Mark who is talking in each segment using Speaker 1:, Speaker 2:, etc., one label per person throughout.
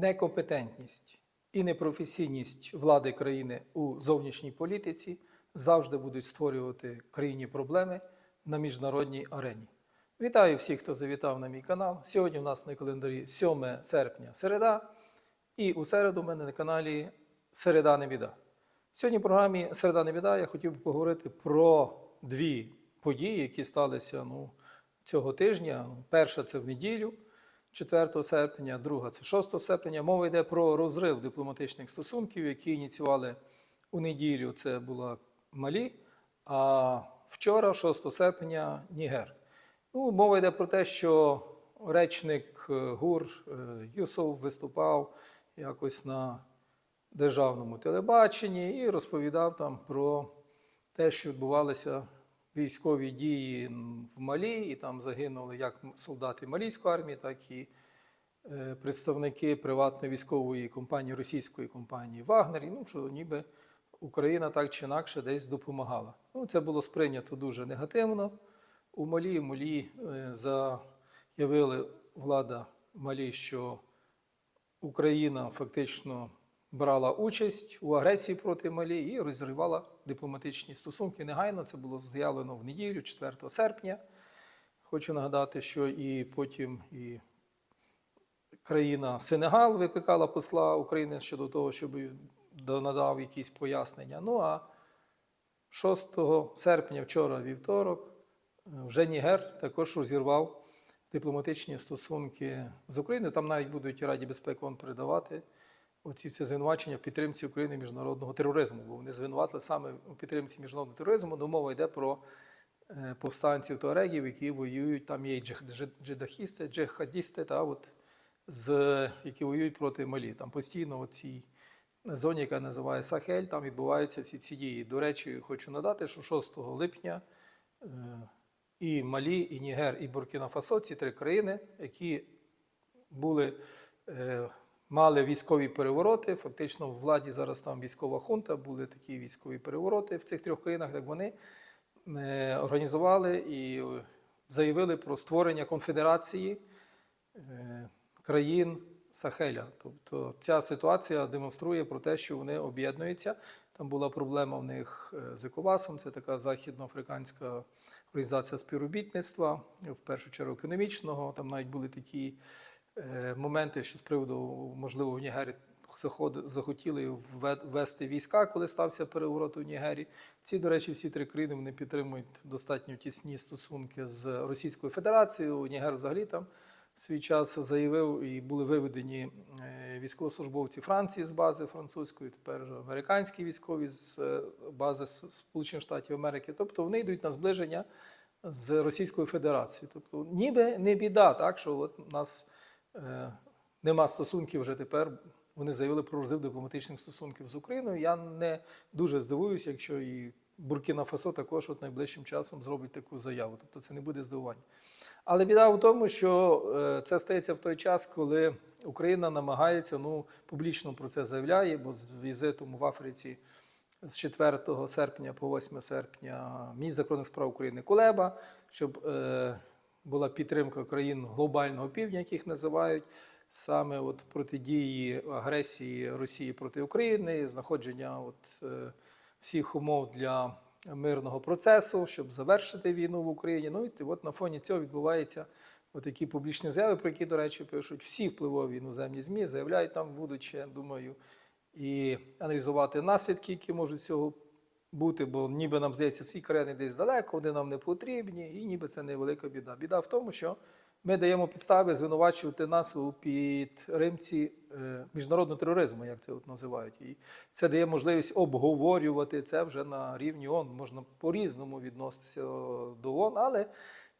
Speaker 1: некомпетентність і непрофесійність влади країни у зовнішній політиці завжди будуть створювати країні проблеми на міжнародній арені. Вітаю всіх, хто завітав на мій канал. Сьогодні у нас на календарі 7 серпня середа, і у середу у мене на каналі Середа не біда. Сьогодні в програмі Середа не біда я хотів би поговорити про дві події, які сталися ну, цього тижня. Перша це в неділю, 4 серпня, друга це 6 серпня. Мова йде про розрив дипломатичних стосунків, які ініціювали у неділю. Це була Малі, а вчора, 6 серпня, Нігер. Ну, мова йде про те, що речник е, ГУР е, Юсов виступав якось на державному телебаченні і розповідав там про те, що відбувалися військові дії в Малі, і там загинули як солдати малійської армії, так і е, представники приватної військової компанії, російської компанії Вагнер, ну, що ніби Україна так чи інакше десь допомагала. Ну, це було сприйнято дуже негативно. У Малі, в Малі е, заявили влада Малі, що Україна фактично брала участь у агресії проти Малі і розривала дипломатичні стосунки. Негайно це було заявлено в неділю, 4 серпня. Хочу нагадати, що і потім і країна Сенегал викликала посла України щодо того, щоб надав якісь пояснення. Ну а 6 серпня, вчора вівторок, вже Нігер також розірвав дипломатичні стосунки з Україною. Там навіть будуть Раді безпеки передавати оці всі звинувачення в підтримці України міжнародного тероризму. Бо вони звинуватили саме у підтримці міжнародного тероризму, но мова йде про е, повстанців туарегів, які воюють. Там є джидахісти, джихадісти, та от з які воюють проти Малі. Там постійно в цій зоні, яка називає Сахель, там відбуваються всі ці дії. До речі, хочу надати, що 6 липня е, і Малі, і Нігер, і Буркіна Фасо ці три країни, які були, е, мали військові перевороти. Фактично в владі зараз там військова хунта, були такі військові перевороти в цих трьох країнах, як вони е, організували і е, заявили про створення конфедерації е, країн Сахеля. Тобто ця ситуація демонструє про те, що вони об'єднуються. Там була проблема в них з ЕКОВАСом, це така західноафриканська організація співробітництва, в першу чергу економічного. Там навіть були такі моменти, що з приводу, можливо, в Нігері захотіли вве- ввести війська, коли стався переворот у Нігері. Ці, до речі, всі три країни вони підтримують достатньо тісні стосунки з Російською Федерацією. Нігер взагалі там свій час заявив і були виведені е, військовослужбовці Франції з бази французької, тепер американські військові з е, бази Сполучених Штатів Америки. Тобто вони йдуть на зближення з Російською Федерацією. Тобто, ніби не біда, так що от нас е, нема стосунків вже тепер. Вони заявили про розрив дипломатичних стосунків з Україною. Я не дуже здивуюся, якщо і Буркіна Фасо також от найближчим часом зробить таку заяву. Тобто це не буде здивування. Але біда в тому, що е, це стається в той час, коли Україна намагається, ну публічно про це заявляє, бо з візитом в Африці з 4 серпня по 8 серпня міністр закордонних справ України Кулеба, щоб е, була підтримка країн глобального півдня, яких називають саме от протидії агресії Росії проти України, знаходження от, е, всіх умов для мирного процесу, щоб завершити війну в Україні. Ну і от на фоні цього відбуваються такі публічні заяви, про які, до речі, пишуть всі впливові іноземні ЗМІ, заявляють там, будуть ще, думаю, і аналізувати наслідки, які можуть цього бути, бо ніби нам здається, ці країни десь далеко, вони нам не потрібні, і ніби це невелика біда. Біда в тому, що ми даємо підстави звинувачувати нас у підтримці е, міжнародного тероризму, як це от називають. І це дає можливість обговорювати це вже на рівні ООН. Можна по-різному відноситися до ООН, але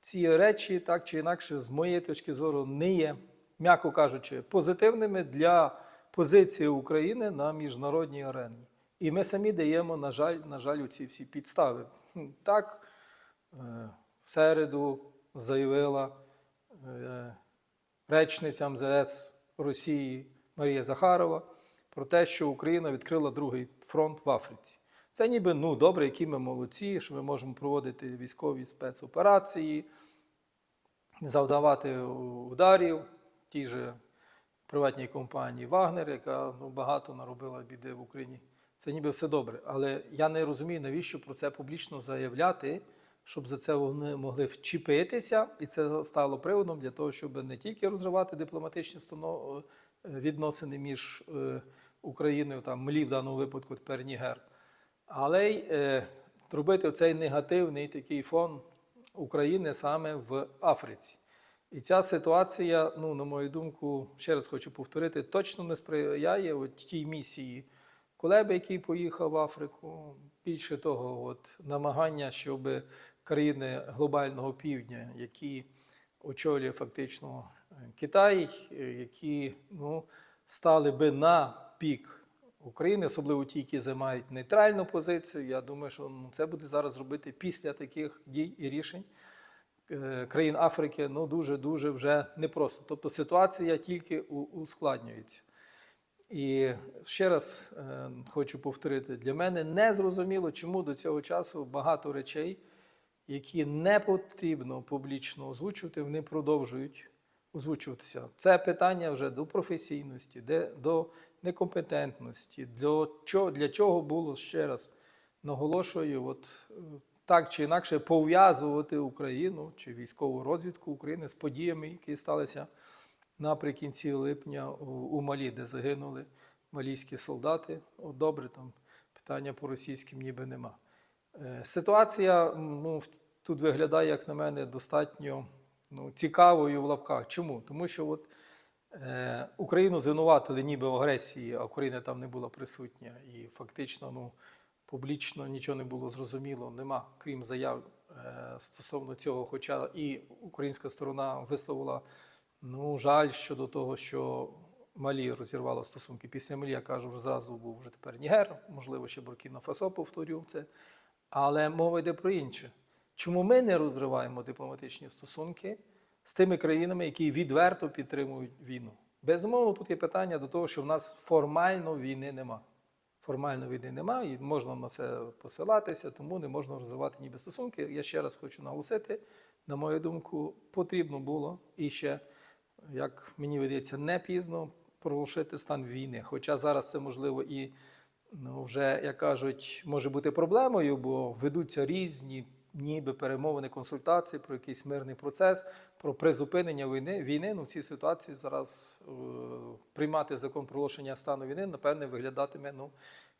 Speaker 1: ці речі так чи інакше, з моєї точки зору, не є, м'яко кажучи, позитивними для позиції України на міжнародній арені. І ми самі даємо, на жаль, на жаль, ці всі підстави. Так, е, в середу заявила е, речниця МЗС Росії Марія Захарова про те, що Україна відкрила другий фронт в Африці. Це ніби ну добре, які ми молодці, що ми можемо проводити військові спецоперації, завдавати ударів тій же приватній компанії Вагнер, яка ну, багато наробила біди в Україні. Це ніби все добре. Але я не розумію, навіщо про це публічно заявляти, щоб за це вони могли вчепитися, і це стало приводом для того, щоб не тільки розривати дипломатичні е, відносини між е, Україною, там Млі в даному випадку тепер Нігер, але й е, зробити цей негативний такий фон України саме в Африці. І ця ситуація, ну, на мою думку, ще раз хочу повторити, точно не сприяє тій місії Кулеби, який поїхав в Африку. Більше того, от, намагання, щоб країни глобального півдня, які очолює фактично е, Китай, е, які ну, стали би на пік України, особливо ті, які займають нейтральну позицію. Я думаю, що ну, це буде зараз робити після таких дій і рішень е, країн Африки ну, дуже-дуже вже непросто. Тобто ситуація тільки ускладнюється. І ще раз е, хочу повторити: для мене не зрозуміло, чому до цього часу багато речей, які не потрібно публічно озвучувати, вони продовжують озвучуватися. Це питання вже до професійності, де, до некомпетентності, для чого, для чого було ще раз наголошую, от е, так чи інакше пов'язувати Україну чи військову розвідку України з подіями, які сталися наприкінці липня у, Малі, де загинули малійські солдати. От добре, там питання по російським ніби нема. Е, Ситуація ну, тут виглядає, як на мене, достатньо ну, цікавою в лапках. Чому? Тому що от, е, Україну звинуватили ніби в агресії, а Україна там не була присутня. І фактично ну, публічно нічого не було зрозуміло, нема, крім заяв е, стосовно цього. Хоча і українська сторона висловила ну, жаль щодо того, що Малі розірвало стосунки. Після Малі, я кажу, вже зразу був вже тепер Нігер, можливо, ще Буркіна Фасо повторю це. Але мова йде про інше. Чому ми не розриваємо дипломатичні стосунки з тими країнами, які відверто підтримують війну? Безумовно, тут є питання до того, що в нас формально війни нема. Формально війни нема, і можна на це посилатися, тому не можна розвивати ніби стосунки. Я ще раз хочу наголосити, на мою думку, потрібно було і ще, як мені видається, не пізно проголошити стан війни. Хоча зараз це можливо і ну, вже, як кажуть, може бути проблемою, бо ведуться різні ніби перемовини, консультації про якийсь мирний процес, про призупинення війни. війни. Ну, в цій ситуації зараз е, приймати закон про оголошення стану війни, напевне, виглядатиме ну,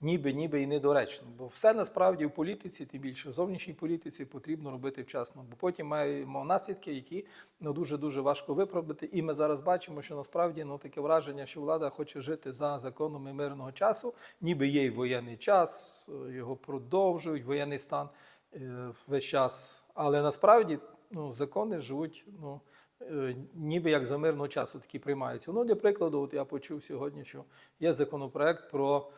Speaker 1: ніби, ніби і недоречно. Бо все насправді в політиці, тим більше в зовнішній політиці, потрібно робити вчасно. Бо потім маємо наслідки, які ну, дуже-дуже важко виправдати. І ми зараз бачимо, що насправді ну, таке враження, що влада хоче жити за законами мирного часу, ніби є й воєнний час, його продовжують, воєнний стан е, весь час. Але насправді ну, закони живуть ну, е, ніби як за мирного часу такі приймаються. Ну, для прикладу, от я почув сьогодні, що є законопроект про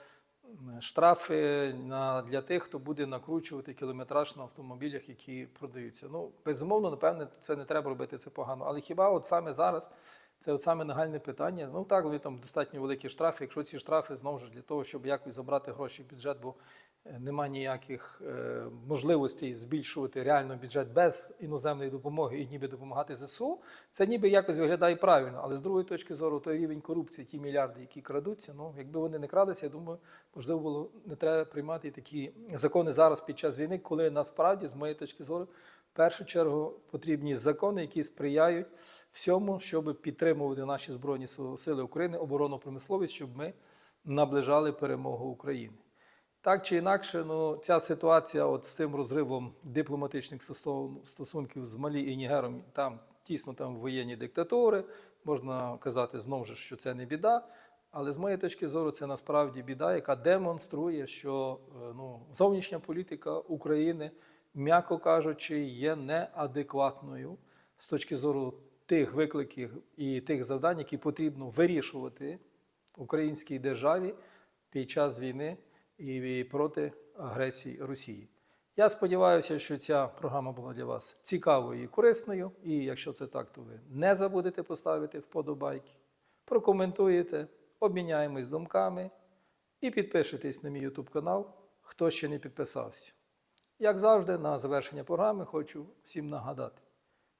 Speaker 1: штрафи на, для тих, хто буде накручувати кілометраж на автомобілях, які продаються. Ну, безумовно, напевне, це не треба робити, це погано. Але хіба от саме зараз це от саме нагальне питання? Ну так, вони там достатньо великі штрафи. Якщо ці штрафи знову ж для того, щоб якось забрати гроші в бюджет, бо е, нема ніяких е, можливостей збільшувати реально бюджет без іноземної допомоги і ніби допомагати ЗСУ, це ніби якось виглядає правильно. Але з другої точки зору, той рівень корупції, ті мільярди, які крадуться, ну якби вони не крадуться, я думаю, можливо було не треба приймати такі закони зараз під час війни, коли насправді, з моєї точки зору, в першу чергу потрібні закони, які сприяють всьому, щоб підтримувати наші збройні сили України, оборонну промисловість, щоб ми наближали перемогу України. Так чи інакше, ну, ця ситуація от з цим розривом дипломатичних стосунків з Малі і Нігером, там тісно там воєнні диктатури, можна казати знову ж, що це не біда. Але з моєї точки зору, це насправді біда, яка демонструє, що е, ну, зовнішня політика України, м'яко кажучи, є неадекватною з точки зору тих викликів і тих завдань, які потрібно вирішувати українській державі під час війни і проти агресії Росії. Я сподіваюся, що ця програма була для вас цікавою і корисною. І якщо це так, то ви не забудете поставити вподобайки, прокоментуєте, обміняємось думками і підпишитесь на мій YouTube канал, хто ще не підписався. Як завжди, на завершення програми хочу всім нагадати: